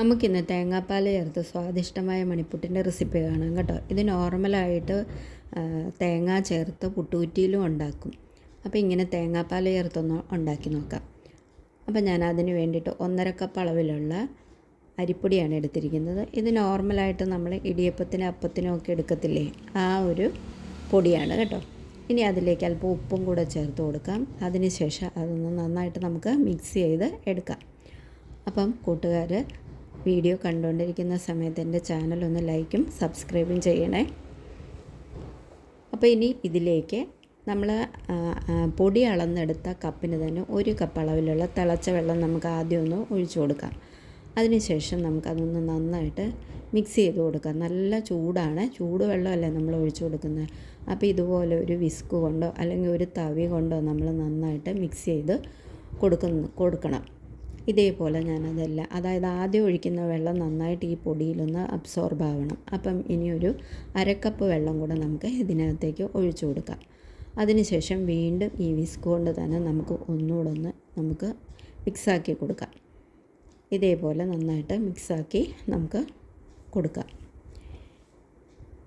നമുക്കിന്ന് തേങ്ങാപ്പാൽ ചേർത്ത് സ്വാദിഷ്ടമായ മണിപ്പുട്ടിന്റെ റെസിപ്പി കാണാം കേട്ടോ. ഇത് നോർമലായിട്ട് തേങ്ങ ചേർത്ത് പുട്ടുകുറ്റിയിലും ഉണ്ടാക്കും. അപ്പോൾ ഇങ്ങനെ തേങ്ങാപ്പാൽ ചേർത്തൊന്ന് ഉണ്ടാക്കി നോക്കാം. അപ്പോൾ ഞാൻ അതിന് വേണ്ടിയിട്ട് ഒന്നര കപ്പ് അളവിലുള്ള അരിപ്പൊടിയാണ് എടുത്തിരിക്കുന്നത്. ഇത് നോർമലായിട്ട് നമ്മൾ ഇടിയപ്പത്തിന് അപ്പത്തിനും ഒക്കെ എടുക്കത്തില്ലേ? ആ ഒരു പൊടിയാണ് കേട്ടോ. ഇനി അതിലേക്ക് അല്പം ഉപ്പും കൂടെ ചേർത്ത് കൊടുക്കാം. അതിന് ശേഷം അതൊന്ന് നന്നായിട്ട് നമുക്ക് മിക്സ് ചെയ്ത് എടുക്കാം. അപ്പം കൂട്ടുകാർ വീഡിയോ കണ്ടുകൊണ്ടിരിക്കുന്ന സമയത്ത് എന്റെ ചാനൽ ഒന്ന് ലൈക്കും സബ്സ്ക്രൈബും ചെയ്യണേ. അപ്പോൾ ഇനി ഇതിലേക്ക് നമ്മൾ പൊടി അളന്നെടുത്ത കപ്പിന് തന്നെ ഒരു കപ്പ് അളവിലുള്ള തിളച്ച വെള്ളം നമുക്ക് ആദ്യം ഒന്ന് ഒഴിച്ചു കൊടുക്കാം. അതിനുശേഷം നമുക്കതൊന്ന് നന്നായിട്ട് മിക്സ് ചെയ്ത് കൊടുക്കാം. നല്ല ചൂടാണ്. ചൂടുവെള്ളമല്ലേ നമ്മൾ ഒഴിച്ചു കൊടുക്കുന്നത്. അപ്പോൾ ഇതുപോലെ ഒരു വിസ്ക് കൊണ്ടോ അല്ലെങ്കിൽ ഒരു തവി കൊണ്ടോ നമ്മൾ നന്നായിട്ട് മിക്സ് ചെയ്ത് കൊടുക്കുന്നു കൊടുക്കണം. ഇതേപോലെ ഞാനതെല്ലാം അതായത് ആദ്യം ഒഴിക്കുന്ന വെള്ളം നന്നായിട്ട് ഈ പൊടിയിലൊന്ന് അബ്സോർബ് ആവണം. അപ്പം ഇനിയൊരു അരക്കപ്പ് വെള്ളം കൂടെ നമുക്ക് ഇതിനകത്തേക്ക് ഒഴിച്ചു കൊടുക്കാം. അതിനുശേഷം വീണ്ടും ഈ വിസ്ക് കൊണ്ട് തന്നെ നമുക്ക് ഒന്നുകൂടെ ഒന്ന് നമുക്ക് മിക്സാക്കി കൊടുക്കാം. ഇതേപോലെ നന്നായിട്ട് മിക്സാക്കി നമുക്ക് കൊടുക്കാം.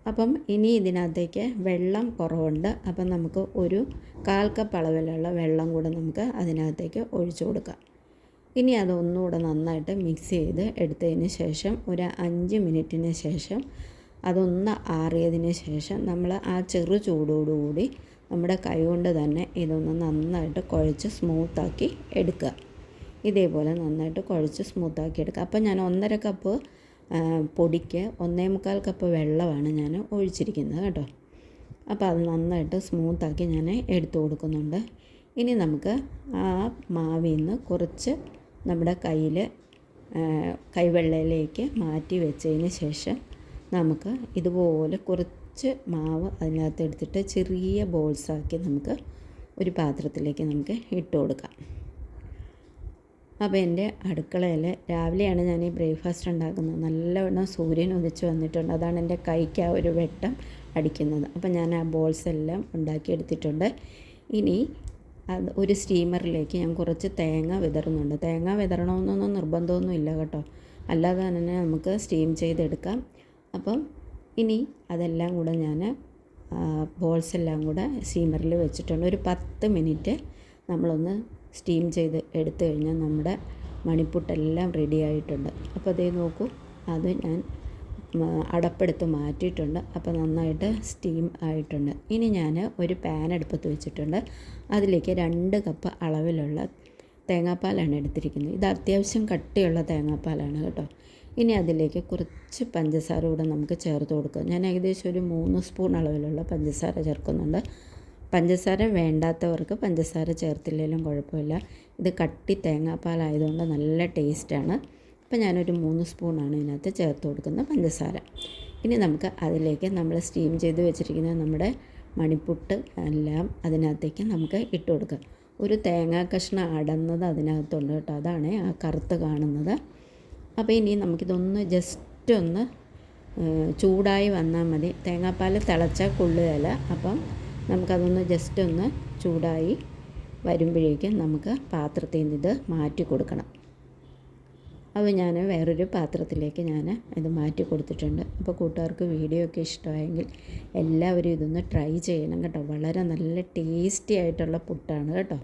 അപ്പം ഇനി ഇതിനകത്തേക്ക് വെള്ളം കുറവുണ്ട്. അപ്പം നമുക്ക് ഒരു കാൽ കപ്പ് അളവിലുള്ള വെള്ളം കൂടെ നമുക്ക് അതിനകത്തേക്ക് ഒഴിച്ചു കൊടുക്കാം. ഇനി അതൊന്നുകൂടെ നന്നായിട്ട് മിക്സ് ചെയ്ത് എടുത്തതിന് ശേഷം ഒരു അഞ്ച് മിനിറ്റിന് ശേഷം അതൊന്ന് ആറിയതിന് ശേഷം നമ്മൾ ആ ചെറു ചൂടോടുകൂടി നമ്മുടെ കൈ കൊണ്ട് തന്നെ ഇതൊന്ന് നന്നായിട്ട് കുഴച്ച് സ്മൂത്താക്കി എടുക്കുക. ഇതേപോലെ നന്നായിട്ട് കുഴച്ച് സ്മൂത്താക്കി എടുക്കുക. അപ്പോൾ ഞാൻ ഒന്നര കപ്പ് പൊടിക്ക് ഒന്നേ മുക്കാൽ കപ്പ് വെള്ളമാണ് ഞാൻ ഒഴിച്ചിരിക്കുന്നത് കേട്ടോ. അപ്പോൾ അത് നന്നായിട്ട് സ്മൂത്താക്കി ഞാൻ എടുത്തു കൊടുക്കുന്നുണ്ട്. ഇനി നമുക്ക് ആ മാവിൽ നിന്ന് കുറച്ച് നമ്മുടെ കയ്യിൽ കൈവെള്ളയിലേക്ക് മാറ്റി വെച്ചതിന് ശേഷം നമുക്ക് ഇതുപോലെ കുറച്ച് മാവ് അതിനകത്ത് എടുത്തിട്ട് ചെറിയ ബോൾസാക്കി നമുക്ക് ഒരു പാത്രത്തിലേക്ക് നമുക്ക് ഇട്ട് കൊടുക്കാം. അപ്പോൾ എന്റെ അടുക്കളയിൽ രാവിലെയാണ് ഞാൻ ഈ ബ്രേക്ക്ഫാസ്റ്റ് ഉണ്ടാക്കുന്നത്. നല്ലവണ്ണം സൂര്യൻ ഉദിച്ച് വന്നിട്ടുണ്ട്. അതാണ് എന്റെ കൈക്ക് ആ ഒരു വെട്ടം അടിക്കുന്നത്. അപ്പോൾ ഞാൻ ആ ബോൾസ് എല്ലാം ഉണ്ടാക്കിയെടുത്തിട്ടുണ്ട്. ഇനി അത് ഒരു സ്റ്റീമറിലേക്ക് ഞാൻ കുറച്ച് തേങ്ങ വിതറുന്നുണ്ട്. തേങ്ങ വിതറണമെന്നൊന്നും നിർബന്ധമൊന്നും ഇല്ല കേട്ടോ. അല്ലാതെ തന്നെ നമുക്ക് സ്റ്റീം ചെയ്തെടുക്കാം. അപ്പം ഇനി അതെല്ലാം കൂടെ ഞാൻ ബോൾസ് എല്ലാം കൂടെ സ്റ്റീമറിൽ വെച്ചിട്ടുണ്ട്. ഒരു പത്ത് മിനിറ്റ് നമ്മളൊന്ന് സ്റ്റീം ചെയ്ത് എടുത്തു കഴിഞ്ഞാൽ നമ്മുടെ മണിപ്പുട്ടെല്ലാം റെഡി ആയിട്ടുണ്ട്. അപ്പോൾ അതേ നോക്കൂ അത് ഞാൻ അടപ്പെടുത്ത് മാറ്റിയിട്ടുണ്ട്. അപ്പോൾ നന്നായിട്ട് സ്റ്റീം ആയിട്ടുണ്ട്. ഇനി ഞാൻ ഒരു പാൻ അടുപ്പത്ത് വെച്ചിട്ടുണ്ട്. അതിലേക്ക് രണ്ട് കപ്പ് അളവിലുള്ള തേങ്ങാപ്പാലാണ് എടുത്തിരിക്കുന്നത്. ഇത് അത്യാവശ്യം കട്ടിയുള്ള തേങ്ങാപ്പാലാണ് കേട്ടോ. ഇനി അതിലേക്ക് കുറച്ച് പഞ്ചസാര കൂടെ നമുക്ക് ചേർത്ത് കൊടുക്കാം. ഞാൻ ഏകദേശം ഒരു മൂന്ന് സ്പൂൺ അളവിലുള്ള പഞ്ചസാര ചേർക്കുന്നുണ്ട്. പഞ്ചസാര വേണ്ടാത്തവർക്ക് പഞ്ചസാര ചേർത്തില്ലെങ്കിലും കുഴപ്പമില്ല. ഇത് കട്ടി തേങ്ങാപ്പാലായതുകൊണ്ട് നല്ല ടേസ്റ്റാണ്. അപ്പോൾ ഞാനൊരു മൂന്ന് സ്പൂണാണ് ഇതിനകത്ത് ചേർത്ത് കൊടുക്കുന്ന പഞ്ചസാര. ഇനി നമുക്ക് അതിലേക്ക് നമ്മൾ സ്റ്റീം ചെയ്ത് വെച്ചിരിക്കുന്ന നമ്മുടെ മണിപ്പുട്ട് എല്ലാം അതിനകത്തേക്ക് നമുക്ക് ഇട്ട് കൊടുക്കാം. ഒരു തേങ്ങാ കഷ്ണം അടന്നത് അതിനകത്തുണ്ട് കേട്ടോ. അതാണ് ആ കറുത്ത് കാണുന്നത്. അപ്പോൾ ഇനി നമുക്കിതൊന്ന് ജസ്റ്റ് ഒന്ന് ചൂടായി വന്നാൽ മതി. തേങ്ങാപ്പാൽ തിളച്ചാൽ കൊള്ളുകയില്ല അപ്പം നമുക്കതൊന്ന് ജസ്റ്റ് ഒന്ന് ചൂടായി വരുമ്പോഴേക്കും നമുക്ക് പാത്രത്തിൽ നിന്ന് ഇത് മാറ്റി കൊടുക്കണം. അപ്പോൾ ഞാൻ വേറൊരു പാത്രത്തിലേക്ക് ഞാൻ ഇത് മാറ്റി കൊടുത്തിട്ടുണ്ട്. അപ്പോൾ കൂട്ടുകാർക്ക് വീഡിയോ ഒക്കെ ഇഷ്ടമായെങ്കിൽ എല്ലാവരും ഇതൊന്ന് ട്രൈ ചെയ്യണം കേട്ടോ. വളരെ നല്ല ടേസ്റ്റി ആയിട്ടുള്ള പുട്ടാണ് കേട്ടോ.